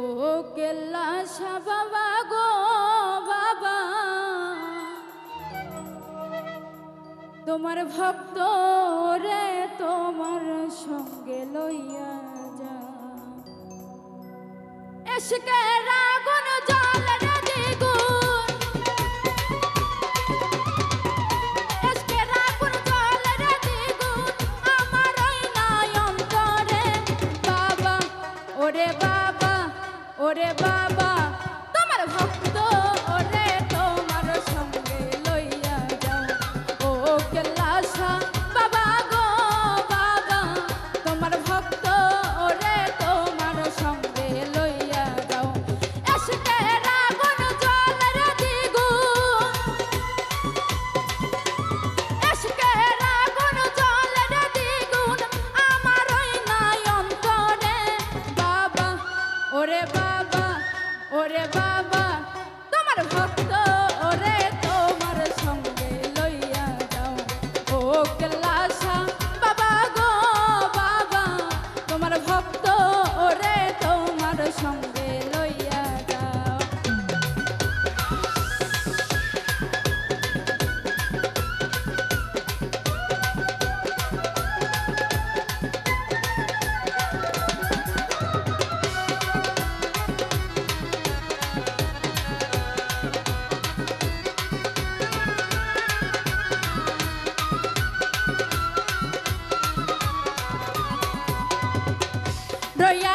ও কেল্লা সা গো বাবা। তোমার ভক্ত রে তোমার সঙ্গে লইয়া যা। এসকে রা Yeah.